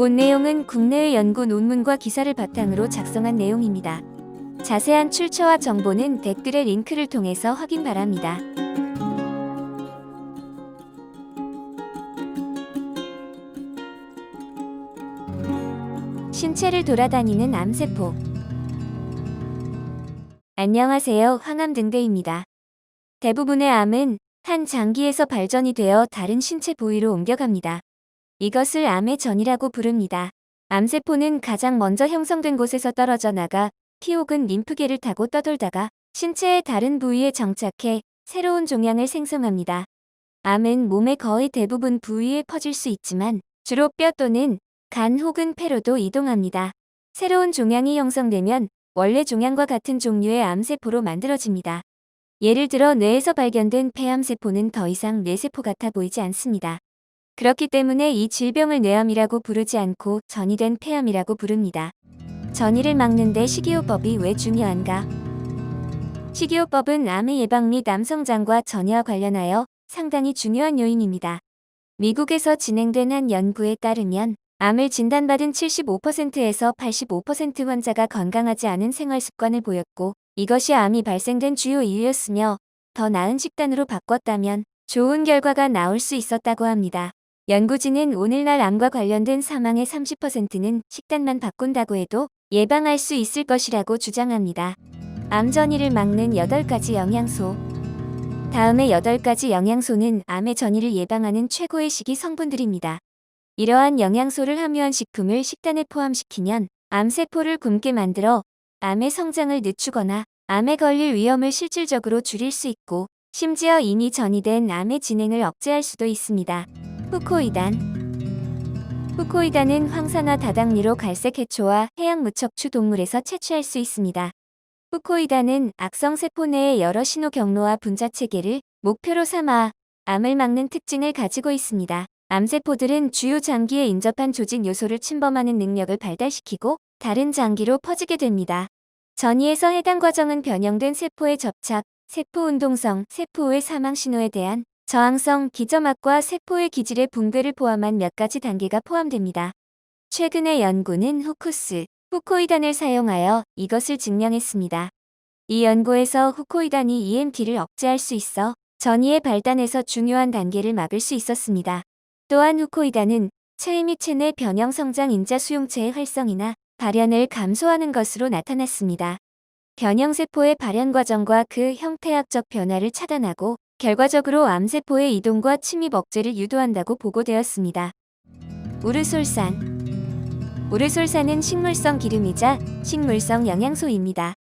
본 내용은 국내의 연구 논문과 기사를 바탕으로 작성한 내용입니다. 자세한 출처와 정보는 댓글의 링크를 통해서 확인 바랍니다. 신체를 돌아다니는 암세포. 안녕하세요. 황암등대입니다. 대부분의 암은 한 장기에서 발전이 되어 다른 신체 부위로 옮겨갑니다. 이것을 암의 전이라고 부릅니다. 암세포는 가장 먼저 형성된 곳에서 떨어져 나가 피 혹은 림프계를 타고 떠돌다가 신체의 다른 부위에 정착해 새로운 종양을 생성합니다. 암은 몸의 거의 대부분 부위에 퍼질 수 있지만 주로 뼈 또는 간 혹은 폐로도 이동합니다. 새로운 종양이 형성되면 원래 종양과 같은 종류의 암세포로 만들어집니다. 예를 들어 뇌에서 발견된 폐암세포는 더 이상 뇌세포 같아 보이지 않습니다. 그렇기 때문에 이 질병을 뇌암이라고 부르지 않고 전이된 폐암이라고 부릅니다. 전이를 막는데 식이요법이 왜 중요한가? 식이요법은 암의 예방 및 암성장과 전이와 관련하여 상당히 중요한 요인입니다. 미국에서 진행된 한 연구에 따르면 암을 진단받은 75%에서 85% 환자가 건강하지 않은 생활 습관을 보였고 이것이 암이 발생된 주요 이유였으며 더 나은 식단으로 바꿨다면 좋은 결과가 나올 수 있었다고 합니다. 연구진은 오늘날 암과 관련된 사망의 30%는 식단만 바꾼다고 해도 예방할 수 있을 것이라고 주장합니다. 암 전이를 막는 8가지 영양소. 다음의 8가지 영양소는 암의 전이를 예방하는 최고의 식이 성분들입니다. 이러한 영양소를 함유한 식품을 식단에 포함시키면 암세포를 굶게 만들어 암의 성장을 늦추거나 암에 걸릴 위험을 실질적으로 줄일 수 있고 심지어 이미 전이된 암의 진행을 억제할 수도 있습니다. 후코이단 후코이단은 황산화 다당류로 갈색 해초와 해양 무척추 동물에서 채취할 수 있습니다. 후코이단은 악성세포 내의 여러 신호 경로와 분자 체계를 목표로 삼아 암을 막는 특징을 가지고 있습니다. 암세포들은 주요 장기에 인접한 조직 요소를 침범하는 능력을 발달시키고 다른 장기로 퍼지게 됩니다. 전이에서 해당 과정은 변형된 세포의 접착, 세포 운동성, 세포의 사망 신호에 대한 저항성, 기점압과 세포의 기질의 붕괴를 포함한 몇 가지 단계가 포함됩니다. 최근의 연구는 후쿠스, 후코이단을 사용하여 이것을 증명했습니다. 이 연구에서 후코이단이 EMT를 억제할 수 있어 전이의 발단에서 중요한 단계를 막을 수 있었습니다. 또한 후코이단은 체위 및 체내 변형 성장 인자 수용체의 활성이나 발현을 감소하는 것으로 나타났습니다. 변형세포의 발현 과정과 그 형태학적 변화를 차단하고 결과적으로 암세포의 이동과 침입 억제를 유도한다고 보고되었습니다. 우르솔산 우르솔산은 식물성 기름이자 식물성 영양소입니다.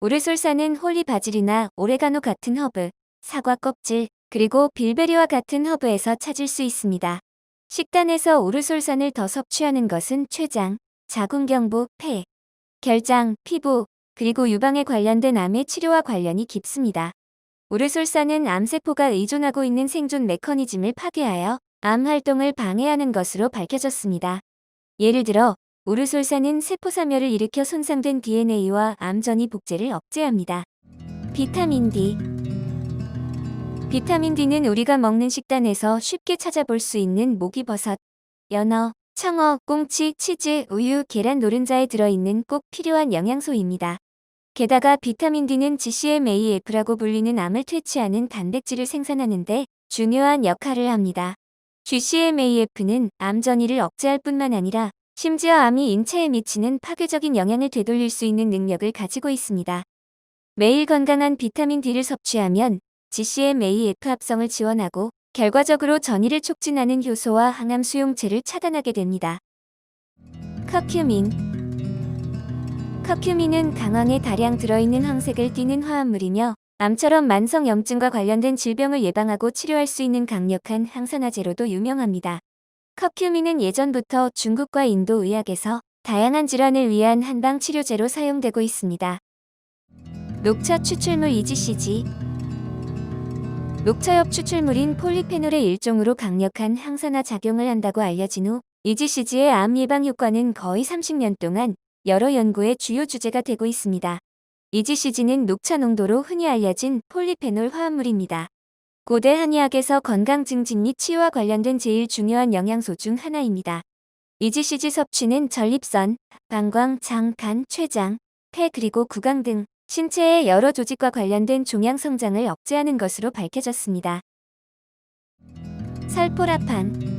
우르솔산은 홀리바질이나 오레가노 같은 허브, 사과 껍질, 그리고 빌베리와 같은 허브에서 찾을 수 있습니다. 식단에서 우르솔산을 더 섭취하는 것은 췌장, 자궁경부, 폐, 결장, 피부, 그리고 유방에 관련된 암의 치료와 관련이 깊습니다. 우르솔산은 암세포가 의존하고 있는 생존 메커니즘을 파괴하여 암 활동을 방해하는 것으로 밝혀졌습니다. 예를 들어 우르솔산은 세포사멸을 일으켜 손상된 DNA와 암전이 복제를 억제합니다. 비타민 D 비타민 D는 우리가 먹는 식단에서 쉽게 찾아볼 수 있는 모기버섯, 연어, 청어, 꽁치, 치즈, 우유, 계란 노른자에 들어있는 꼭 필요한 영양소입니다. 게다가 비타민 D는 GCMAF라고 불리는 암을 퇴치하는 단백질을 생산하는데 중요한 역할을 합니다. GCMAF는 암 전이를 억제할 뿐만 아니라 심지어 암이 인체에 미치는 파괴적인 영향을 되돌릴 수 있는 능력을 가지고 있습니다. 매일 건강한 비타민 D를 섭취하면 GCMAF 합성을 지원하고 결과적으로 전이를 촉진하는 효소와 항암 수용체를 차단하게 됩니다. 커큐민 커큐민은 강황에 다량 들어있는 황색을 띠는 화합물이며 암처럼 만성염증과 관련된 질병을 예방하고 치료할 수 있는 강력한 항산화제로도 유명합니다. 커큐민은 예전부터 중국과 인도 의학에서 다양한 질환을 위한 한방 치료제로 사용되고 있습니다. 녹차 추출물 EGCG 녹차엽 추출물인 폴리페놀의 일종으로 강력한 항산화 작용을 한다고 알려진 후 EGCG의 암 예방 효과는 거의 30년 동안 여러 연구의 주요 주제가 되고 있습니다. EGCG는 녹차 농도로 흔히 알려진 폴리페놀 화합물입니다. 고대 한의학에서 건강 증진 및 치유와 관련된 제일 중요한 영양소 중 하나입니다. EGCG 섭취는 전립선, 방광, 장, 간, 췌장, 폐 그리고 구강 등 신체의 여러 조직과 관련된 종양 성장을 억제하는 것으로 밝혀졌습니다. 설포라판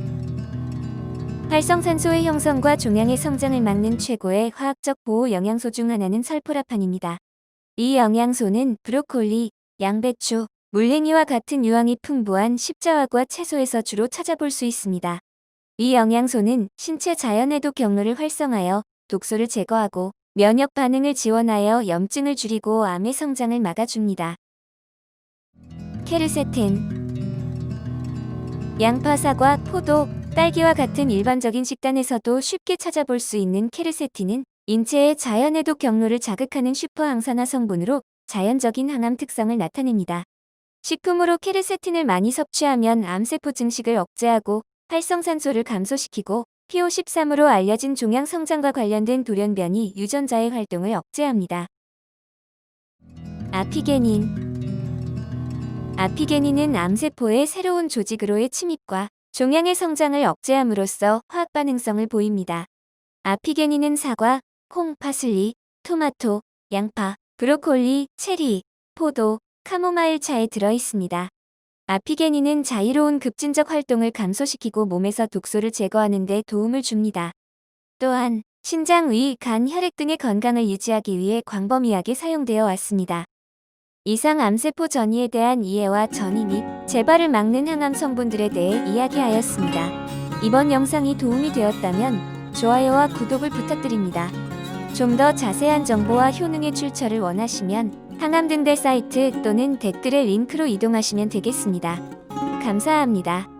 활성산소의 형성과 종양의 성장을 막는 최고의 화학적 보호 영양소 중 하나는 설포라판입니다. 이 영양소는 브로콜리, 양배추, 물냉이와 같은 유황이 풍부한 십자화과 채소에서 주로 찾아볼 수 있습니다. 이 영양소는 신체 자연해독 경로를 활성하여 독소를 제거하고 면역 반응을 지원하여 염증을 줄이고 암의 성장을 막아줍니다. 케르세틴 양파, 사과, 포도, 딸기와 같은 일반적인 식단에서도 쉽게 찾아볼 수 있는 케르세틴은 인체의 자연해독 경로를 자극하는 슈퍼항산화 성분으로 자연적인 항암 특성을 나타냅니다. 식품으로 케르세틴을 많이 섭취하면 암세포 증식을 억제하고 활성산소를 감소시키고 PO13으로 알려진 종양 성장과 관련된 돌연변이 유전자의 활동을 억제합니다. 아피게닌 아피게닌은 암세포의 새로운 조직으로의 침입과 종양의 성장을 억제함으로써 화학 반응성을 보입니다. 아피게닌은 사과, 콩, 파슬리, 토마토, 양파, 브로콜리, 체리, 포도, 카모마일 차에 들어 있습니다. 아피게닌은 자유로운 급진적 활동을 감소시키고 몸에서 독소를 제거하는 데 도움을 줍니다. 또한 신장, 위, 간, 혈액 등의 건강을 유지하기 위해 광범위하게 사용되어 왔습니다. 이상 암세포 전이에 대한 이해와 전이 및 재발을 막는 항암 성분들에 대해 이야기하였습니다. 이번 영상이 도움이 되었다면 좋아요와 구독을 부탁드립니다. 좀 더 자세한 정보와 효능의 출처를 원하시면 항암등대 사이트 또는 댓글의 링크로 이동하시면 되겠습니다. 감사합니다.